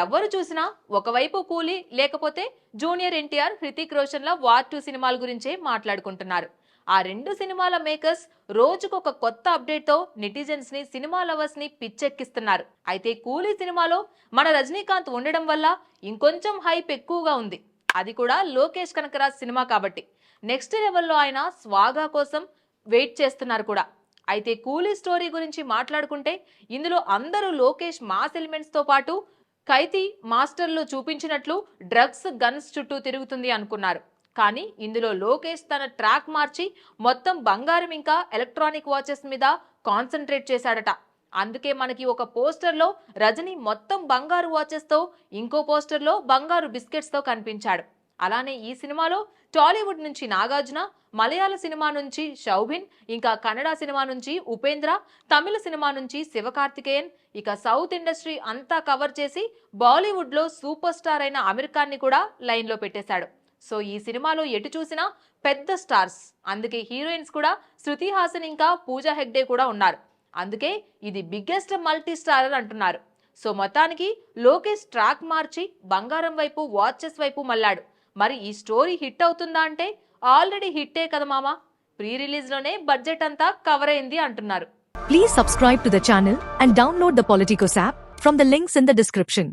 ఎవరు చూసినా ఒకవైపు కూలీ లేకపోతే జూనియర్ ఎన్టీఆర్ హృతిక్ రోషన్ల వార్ టూ సినిమాల గురించే మాట్లాడుకుంటున్నారు. ఆ రెండు సినిమాల మేకర్స్ రోజుకొక కొత్త అప్డేట్తో నెటిజన్స్ని సినిమా లవర్స్ని పిచ్చెక్కిస్తున్నారు. అయితే కూలీ సినిమాలో మన రజనీకాంత్ ఉండడం వల్ల ఇంకొంచెం హైప్ ఎక్కువగా ఉంది. అది కూడా లోకేష్ కనకరాజ్ సినిమా కాబట్టి. నెక్స్ట్ లెవెల్లో ఆయన స్వాగా కోసం వెయిట్ చేస్తున్నారు కూడా. అయితే కూలీ స్టోరీ గురించి మాట్లాడుకుంటే ఇందులో అందరూ లోకేష్ మాస్ ఎలిమెంట్స్తో పాటు ఖైతీ మాస్టర్లో చూపించినట్లు డ్రగ్స్ గన్స్ చుట్టూ తిరుగుతుంది అనుకున్నారు. కానీ ఇందులో లోకేష్ తన ట్రాక్ మార్చి మొత్తం బంగారం ఇంకా ఎలక్ట్రానిక్ వాచెస్ మీద కాన్సన్ట్రేట్ చేశాడట. అందుకే మనకి ఒక పోస్టర్లో రజనీ మొత్తం బంగారు వాచెస్తో ఇంకో పోస్టర్లో బంగారు బిస్కెట్స్తో కనిపించాడు. అలానే ఈ సినిమాలో టాలీవుడ్ నుంచి నాగార్జున మలయాళ సినిమా నుంచి షౌభిన్ ఇంకా కన్నడ సినిమా నుంచి ఉపేంద్ర తమిళ సినిమా నుంచి శివకార్తికేయన్. ఇక సౌత్ ఇండస్ట్రీ అంతా కవర్ చేసి బాలీవుడ్లో సూపర్ స్టార్ అయిన అమీర్ ఖాన్ని కూడా లైన్లో పెట్టేశాడు. సో ఈ సినిమాలో ఎటు చూసినా పెద్ద స్టార్స్. అందుకే హీరోయిన్స్ కూడా శృతి హాసన్ ఇంకా పూజా హెగ్డే కూడా ఉన్నారు. అందుకే ఇది బిగ్గెస్ట్ మల్టీ స్టారర్ అంటున్నారు. సో మొత్తానికి లోకేష్ ట్రాక్ మార్చి బంగారం వైపు వాచెస్ వైపు మళ్ళాడు. మరి ఈ స్టోరీ హిట్ అవుతుందా అంటే ఆల్రెడీ హిట్టే కదా మామా. ప్రీ రిలీజ్లోనే బడ్జెట్ అంతా కవర్ అయింది అంటున్నారు. Please subscribe to the and download the Politikos app from the links in the description